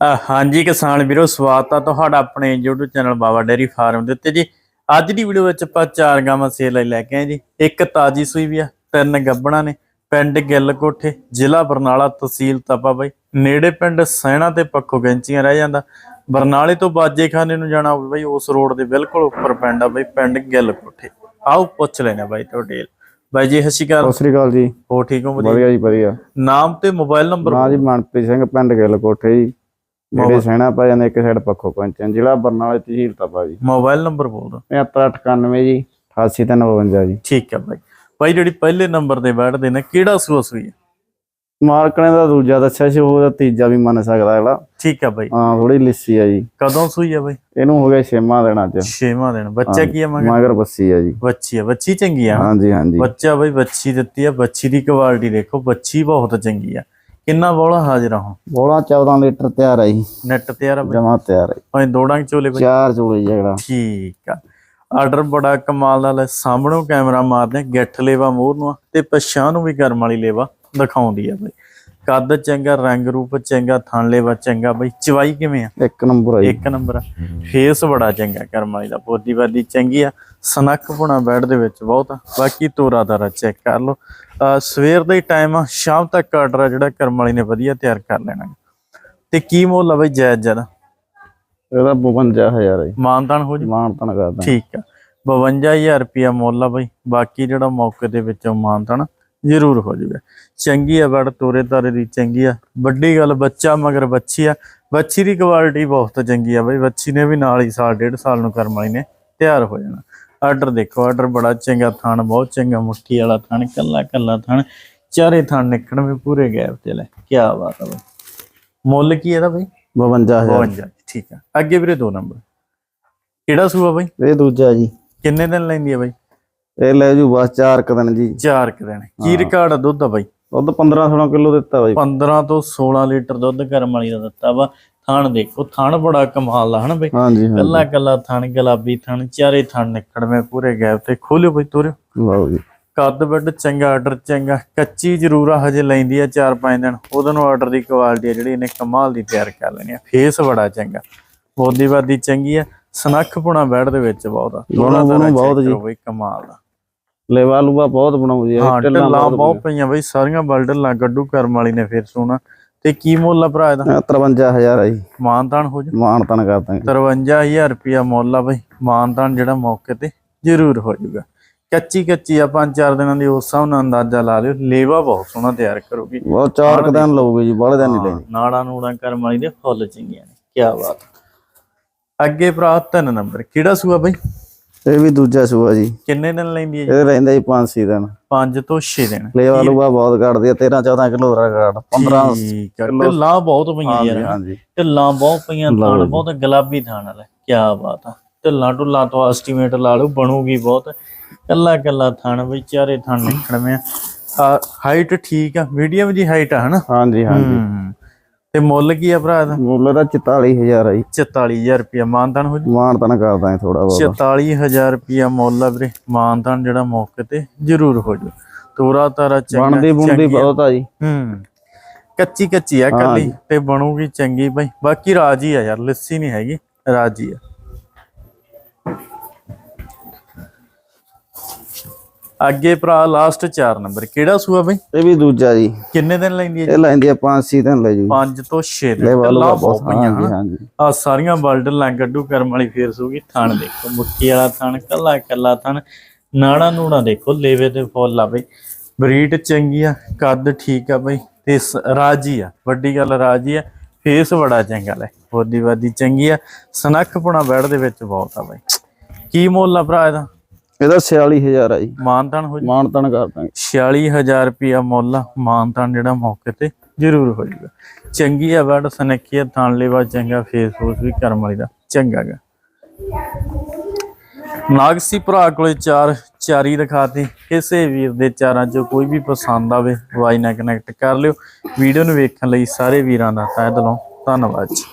ਹਾਂਜੀ ਕਿਸਾਨ ਵੀਰੋ ਸਵਾਗਤ ਆ ਤੁਹਾਡਾ ਆਪਣੇ YouTube channel Baba dairy farm ਦੇ ਉੱਤੇ ਜੀ। ਅੱਜ ਦੀ ਵੀਡੀਓ ਵਿੱਚ ਆਪਾਂ ਚਾਰ ਗਾਵਾਂ ਸੇਲ ਲਈ ਲੈ ਕੇ ਆਏ ਜੀ। ਇੱਕ ਤਾਜੀ ਸੂਈ ਵੀ ਆ ਤਿੰਨ ਗੱਬਣਾ ਨੇ ਪਿੰਡ ਗਿੱਲ ਕੋਠੇ ਜ਼ਿਲ੍ਹਾ ਬਰਨਾਲਾ ਤਹਿਸੀਲ ਤਪਾ ਬਾਈ। ਨੇੜੇ ਪਿੰਡ ਸੈਣਾ ਤੇ ਪੱਖੋ ਗੈਂਚੀਆਂ ਰਹਿ ਜਾਂਦਾ। ਬਰਨਾਲੇ ਤੋਂ ਬਾਜੇ ਖਾਨੇ ਨੂੰ ਜਾਣਾ ਹੋਵੇ ਬਾਈ ਉਸ ਰੋਡ ਦੇ ਬਿਲਕੁਲ ਉੱਪਰ ਪਿੰਡ ਆ ਬਾਈ ਪਿੰਡ ਗਿੱਲ ਕੋਠੇ ਆਓ ਪੁੱਛ ਲੈਣਾ ਬਾਈ ਤੁਹਾਡੇ ਬਾਈ ਜੀ ਸਤਿ ਸ਼੍ਰੀ ਅਕਾਲ। ਸਤਿ ਸ੍ਰੀ ਅਕਾਲ ਜੀ। ਹੋ ਠੀਕ ਹੋ ਵਧੀਆ? ਜੀ ਵਧੀਆ। ਨਾਮ ਤੇ ਮੋਬਾਈਲ ਨੰਬਰ ਨਾਂ ਜੀ ਮਨਪ੍ਰੀਤ ਸਿੰਘ ਪਿੰਡ ਗਿੱਲ ਕੋਠੇ ਜੀ। ਜਿਹੜੇ ਸੈਣਾ ਪੈ ਜਾਂਦੇ ਇੱਕ ਸਾਈਡ ਪੱਖੋ ਪੰਚਨ ਜ਼ਿਲ੍ਹਾ ਬਰਨਾਲਾ ਤਹਿਸੀਲ ਤਪਾ ਜੀ ਮੋਬਾਈਲ ਨੰਬਰ ਬੋਲ ਦਿਓ। 7398 ਜੀ 88352 ਜੀ। ਠੀਕ ਹੈ ਬਾਈ ਬਾਈ ਜਿਹੜੀ ਪਹਿਲੇ ਨੰਬਰ ਤੇ ਬੈਠਦੇ ਨੇ ਕਿਹੜਾ ਸੂਆ ਸੂਈ ਹੈ? ਮਾਲਕਣੇ ਦਾ ਦੂਜਾ ਦੱਸਿਆ ਸੀ ਉਹਦਾ ਤੀਜਾ ਵੀ ਮੰਨ ਸਕਦਾ ਅਗਲਾ। ਠੀਕ ਹੈ ਬਾਈ ਹਾਂ ਥੋੜੀ ਲਿੱਸੀ ਆ ਜੀ। ਕਦੋਂ ਸੂਈ ਹੈ ਬਾਈ ਇਹਨੂੰ ਹੋ ਗਿਆ ਛੇਵਾਂ ਦੇਣਾ ਚ ਛੇਵਾਂ ਦਿਨ। ਬੱਚਾ ਕੀ ਹੈ ਮਗਰ? ਮਗਰ ਬੱਸੀ ਆ ਜੀ। ਬੱਚੀ ਹੈ। ਬੱਚੀ ਚੰਗੀ ਆ। ਹਾਂਜੀ ਹਾਂਜੀ। ਬੱਚਾ ਬਾਈ ਬੱਚੀ ਦਿੱਤੀ ਆ। ਬੱਚੀ ਦੀ ਕੁਆਲਿਟੀ ਦੇਖੋ ਬੱਚੀ ਬਹੁਤ ਚੰਗੀ ਆ। ਕਿੰਨਾ ਬੋਲਾ ਹਾਜ਼ਰ ਹੋ ਬੋਲਾ 14 ਲੀਟਰ ਤਿਆਰ ਆ ਜੀ। ਨੈਟ ਤੇ ਆ ਬਾਈ? ਜਮਾ ਤਿਆਰ ਜੀ। ਭਾਵੇਂ ਦੋੜਾਂ ਚੋਲੇ ਬਾਈ। ਚਾਰ ਚੋਲੇ ਜਗੜਾ ਠੀਕ ਆ। ਆਰਡਰ ਬੜਾ ਕਮਾਲ ਦਾ ਲੈ ਸਾਹਮਣੋਂ ਕੈਮਰਾ ਮਾਰਦੇ ਗਿੱਠ ਲੇਵਾ ਮੂਹਰ ਨੂੰ ਤੇ ਪਛਾਂ ਨੂੰ ਵੀ ਗਰਮ ਵਾਲੀ ਲੇਵਾ ਦਿਖਾਉਂਦੀ ਆ ਬਾਈ। ਕੱਦ ਚੰਗਾ ਰੰਗ ਰੂਪ ਚੰਗਾ ਥਣ ਲੇਵਾ ਚੰਗਾ ਬਾਈ ਚਵਾਈ ਕਿਵੇਂ ਆ? ਇੱਕ ਨੰਬਰ ਆ ਜੀ। ਇੱਕ ਨੰਬਰ ਆ। ਫੇਸ ਬੜਾ ਚੰਗਾ ਕਰਮ ਵਾਲੀ ਦਾ ਪੋਦੀ ਵਾਦੀ ਚੰਗੀ ਆ। ਸਨੱਖ ਪੁਣਾ ਬੈਡ ਦੇ ਵਿੱਚ ਬਹੁਤ ਆ। ਬਾਕੀ ਤੋਰਾ ਤਾਰਾ ਚੈੱਕ ਕਰ ਲਓ। ਸਵੇਰ ਦਾ ਹੀ ਟਾਈਮ ਆ ਸ਼ਾਮ ਤੱਕ ਆਰਡਰ ਆ ਜਿਹੜਾ ਕਰਮ ਵਾਲੀ ਨੇ ਵਧੀਆ ਤਿਆਰ ਕਰ ਲੈਣਾ। ਤੇ ਕੀ ਮੁੱਲ ਆ ਬਈ ਜਾਇਜ਼ ਜਰਾ ਇਹਦਾ 52000 ਆ ਜੀ। ਮਾਨਦਾਨ ਹੋ ਜੀ ਮਾਨ ਤਨ ਕਰਦਾ ਠੀਕ ਆ। 52000 ਰੁਪਿਆ ਮੁੱਲ ਆ ਬਈ। ਬਾਕੀ ਜਿਹੜਾ ਮੌਕੇ ਦੇ ਵਿੱਚੋਂ ਮਾਨਦਾਨ ਜ਼ਰੂਰ ਹੋ ਜਾਊਗਾ। ਚੰਗੀ ਆ ਬੜ ਤੋਰੇ ਤਾਰੇ ਦੀ ਚੰਗੀ ਆ। ਵੱਡੀ ਗੱਲ ਬੱਚਾ ਮਗਰ ਬੱਚੀ ਆ। ਬੱਚੀ ਦੀ ਕੁਆਲਿਟੀ ਬਹੁਤ ਚੰਗੀ ਆ ਬਈ। ਬੱਚੀ ਨੇ ਵੀ ਨਾਲ ਹੀ ਸਾਲ ਡੇਢ ਸਾਲ ਨੂੰ ਕਰਮ ਵਾਲੀ ਨੇ ਤਿਆਰ ਹੋ ਜਾਣਾ। ਆਰਡਰ ਦੇਖੋ ਆਰਡਰ ਬੜਾ ਚੰਗਾ ਥਣ ਬਹੁਤ ਚੰਗਾ ਮੁੱਠੀ ਵਾਲਾ ਥਣ ਕੱਲਾ ਕੱਲਾ ਥਣ। ਚਾਰੇ ਥਣ ਨਿਕਣ ਵੀ ਪੂਰੇ ਗੈਪ ਤੇ ਲੈ। ਕੀ ਬਾਤ ਆ ਬਈ। ਮੁੱਲ ਕੀ ਇਹਦਾ ਬਈ? 52000 52 ਠੀਕ ਆ। ਅੱਗੇ ਵੀਰੇ ਦੋ ਨੰਬਰ ਕਿਹੜਾ ਸੂਆ ਬਈ? ਇਹ ਦੂਜਾ ਜੀ। ਕਿੰਨੇ ਦਿਨ ਲੈਂਦੀ ਆ ਬਈ? ਇਹ ਲੈ ਜੂ ਬਸ ਚਾਰ ਕੁ ਦਿਨ ਜੀ। ਚਾਰ ਕੁ ਦਿਨ। ਕੀ ਰਿਕਾਰਡ ਆ ਦੁੱਧ ਦਾ ਬਾਈ? ਦੁੱਧ 15 16 ਕਿਲੋ ਦਿੱਤਾ ਬਾਈ। 15 ਤੋਂ 16 ਲੀਟਰ ਦੁੱਧ ਕਰਮ ਵਾਲੀ ਦਾ ਦਿੱਤਾ ਵਾ। ਥਣ ਦੇਖੋ ਥਣ ਬੜਾ ਕਮਾਲ ਦਾ ਹਨਾ ਬਈ? ਕੱਲਾ ਕੱਲਾ ਥਣ ਗੁਲਾਬੀ ਥਣ ਚਾਰੇ ਥਣ ਨਿਕੜਵੇਂ ਪੂਰੇ ਗੈਪ ਤੇ ਖੋਲਿਓ ਬਈ ਤੋਰਿਓ। ਲਓ ਜੀ। ਕੱਦ ਵੱਡ ਚੰਗਾ ਆਰਡਰ ਚੰਗਾ। ਕੱਚੀ ਜ਼ਰੂਰ ਆ ਹਜੇ ਲੈਂਦੀ ਆ 4-5 ਦਿਨ। ਉਹਦੋਂ ਨੂੰ ਆਰਡਰ ਦੀ ਕੁਆਲਿਟੀ ਆ ਜਿਹੜੀ ਇਹਨੇ ਕਮਾਲ ਦੀ ਤਿਆਰ ਕਰ ਲੈਣੀ ਆ। ਫੇਸ ਬੜਾ ਚੰਗਾ। ਬੋਦੀ ਬਾਦੀ ਚੰਗੀ ਆ। ਸਨੱਖ ਪੁਣਾ ਬੈਡ ਦੇ ਵਿੱਚ ਬਹੁਤ ਆ। ਬਹੁਤ ਜੀ। ਬਈ ਕਮਾਲ ਦਾ ਲੇਵਾ ਲੂਆ ਬਹੁਤ ਬਣਾਉਂਦੀ ਹਾਂ ਹੈ ਢਿੱਲਾਂ ਬਹੁਤ ਪਈਆਂ ਬਈ ਸਾਰੀਆਂ ਬਲਡਲਾਂ ਗੱਡੂ ਕਰਮ ਵਾਲੀ ਨੇ ਫਿਰ ਸੋਣਾ ਤੇ ਕੀ ਮੁੱਲ ਆ ਭਰਾ ਇਹਦਾ? 53000 ਆ ਜੀ। ਮਾਨਤਾਨ ਹੋ ਜਾ। ਮਾਨ ਤਨ ਕਰ ਦਾਂਗੇ। 53000 ਰੁਪਿਆ ਮੁੱਲ ਆ ਬਈ ਮਾਨਤਾਨ ਜਿਹੜਾ ਮੌਕੇ ਤੇ ਜ਼ਰੂਰ ਹੋ ਜਾਊਗਾ। ਕੱਚੀ ਕੱਚੀ ਆ ਪੰਜ ਚਾਰ ਦਿਨਾਂ ਦੀ ਉਸ ਹਿਸਾਬ ਨਾਲ ਅੰਦਾਜ਼ਾ ਲਾ ਲਿਓ ਲੇਵਾ ਬਹੁਤ ਸੋਹਣਾ ਤਿਆਰ ਕਰੂਗੀ। ਉਹ ਚਾਰ ਕੁ ਦਿਨ ਲਊਗੀ ਜੀ ਬਾਹਲੇ ਦਿਨ ਨਹੀਂ ਲੈਣੀ। ਨਾੜਾ ਨੂੜਾ ਕਰਮ ਵਾਲੀ ਦੇ ਫੁੱਲ ਚੰਗੀਆਂ ਨੇ ਕੀ ਬਾਤ। ਅੱਗੇ ਭਰਾ ਤਿੰਨ ਨੰਬਰ ਕਿਹੜਾ ਸੂਆ ਬਈ? ਇਹ ਵੀ ਦੂਜਾ ਸੂਆ ਜੀ। ਕਿੰਨੇ ਦਿਨ ਲੈਂਦੀ ਹੈ ਜੀ? ਇਹ ਰਹਿੰਦਾ ਜੀ 5-6 ਦਿਨ। 5 ਤੋਂ 6 ਦਿਨ। ਲੇਵਾ ਲੂਆ ਬਹੁਤ ਕੱਢਦੀ ਆ 13-14 ਕਿਲੋ ਦਾ ਕੱਢ 15 ਠੀਕ ਆ। ਤੇ ਲਾਂ ਬਹੁਤ ਪਈਆਂ ਯਾਰ। ਹਾਂਜੀ। ਹਾਂਜੀ ਢਿੱਲਾਂ ਬਹੁਤ ਪਈਆਂ ਥਾਣ ਬਹੁਤ। ਗੁਲਾਬੀ ਥਾਣ ਵਾਲਾ। ਕੀ ਬਾਤ ਆ। ਢਿੱਲਾਂ ਢੁੱਲਾਂ ਤੋਂ ਐਸਟੀਮੇਟ ਲਾ ਲਓ ਬਣੂਗੀ ਬਹੁਤ। ਕੱਲਾ ਕੱਲਾ ਥਣ ਵੀ ਚਾਰੇ ਥਣ ਨਿਕੜਵੇਂ ਆ। ਹਾਈਟ ਠੀਕ ਆ। ਮੀਡੀਅਮ ਜੀ ਹਾਈਟ ਆ ਹਨਾ? ਹਾਂਜੀ ਹਾਂਜੀ। ਤੇ ਮੁੱਲ ਕੀ ਆ ਭਰਾ ਦਾ ਮੁੱਲ ਦਾ 44000 ਆ ਜੀ। 44000 ਰੁਪਇਆ ਮਾਨਤਾਨ ਹੋ ਜੀ? ਮਾਨ ਤਨ ਕਰ ਦਾਂਗੇ ਥੋੜਾ ਬਹੁਤ 44000 ਰੁਪਇਆ ਮੁੱਲ ਆ ਵੀਰੇ ਮਾਨਤਾਨ ਜਿਹੜਾ ਮੌਕੇ ਤੇ ਜ਼ਰੂਰ ਹੋ ਜੂ। ਤੋਰਾ ਤਾਰਾ ਚੰਗਾ ਬਣਦੀ ਬੁਣਦੀ ਬਹੁਤ ਆ ਜੀ। ਹੂੰ ਕੱਚੀ ਕੱਚੀ ਆ ਕੱਲੀ ਤੇ ਬਣੂਗੀ ਚੰਗੀ ਬਾਈ। ਬਾਕੀ ਰਾਜੀ ਆ ਯਾਰ ਲੱਸੀ ਨਹੀਂ ਹੈਗੀ ਰਾਜੀ ਆ। ਅੱਗੇ ਭਰਾ ਲਾਸਟ 4 ਨੰਬਰ ਕਿਹੜਾ ਸੂਆ ਬਾਈ? ਇਹ ਵੀ ਦੂਜਾ ਜੀ। ਕਿੰਨੇ ਦਿਨ ਲੈਂਦੀ ਹੈ ਇਹ ਲੈਂਦੀ ਆ 5-6 ਦਿਨ ਲੈ ਜੂ। 5 ਤੋਂ 6 ਦਿਨ ਲਾ ਬਹੁਤ ਹਾਂਜੀ ਹਾਂਜੀ। ਆ ਸਾਰੀਆਂ ਬਲਡਰ ਲਾਂ ਗੱਡੂ ਕਰਮ ਵਾਲੀ ਫੇਰ ਸੂਗੀ ਥਣ ਦੇਖੋ ਮੁੱਠੀ ਵਾਲਾ ਥਣ ਕੱਲਾ ਕੱਲਾ ਥਣ ਨਾੜਾ ਨੂੜਾ ਦੇਖੋ ਲੇਵੇ ਤੇ ਫੁੱਲ ਆ ਬਈ। ਬਰੀਡ ਚੰਗੀ ਆ ਕੱਦ ਠੀਕ ਆ ਬਈ ਤੇ ਰਾਜੀ ਆ ਵੱਡੀ ਗੱਲ ਰਾਜੀ ਆ ਫੇਸ ਬੜਾ ਚੰਗਾ ਲੈ ਬੋਦੀ ਵਾਦੀ ਚੰਗੀ ਆ ਸਨੱਖ ਪੁਣਾ ਬੈੜ ਦੇ ਵਿੱਚ ਬਹੁਤ ਆ ਬਈ। ਕੀ ਮੁੱਲ ਆ ਭਰਾ ਇਹਦਾ? ਇਹਦਾ 46000 ਆ ਜੀ। ਮਾਨਤਾਨ ਹੋ ਮਾਨ ਤਨ ਕਰ ਦਾਂਗੇ। 46000 ਰੁਪਿਆ ਮੁੱਲ ਮਾਨਤਾਨ ਜਿਹੜਾ ਮੌਕੇ ਤੇ ਜ਼ਰੂਰ ਹੋ ਜਾਊਗਾ। ਚੰਗੀ ਆ ਬੈਡ ਸਨੱਖੀ ਆ ਥਣ ਲੇਵਾ ਚੰਗਾ ਫੇਸ ਵੀ ਕਰਮ ਵਾਲੀ ਦਾ ਚੰਗਾ ਗਾ। ਨਾਗਸੀ ਭਰਾ ਕੋਲੇ ਚਾਰ ਚਾਰੀ ਦਿਖਾਤੀ। ਕਿਸੇ ਵੀਰ ਦੇ ਚਾਰਾਂ ਚੋਂ ਕੋਈ ਵੀ ਪਸੰਦ ਆਵੇ ਵਾਈ ਨਾਲ ਕਨੈਕਟ ਕਰ ਲਿਓ। ਵੀਡੀਓ ਨੂੰ ਵੇਖਣ ਲਈ ਸਾਰੇ ਵੀਰਾਂ ਦਾ ਤਹਿ ਦਿਲੋਂ ਧੰਨਵਾਦ ਜੀ।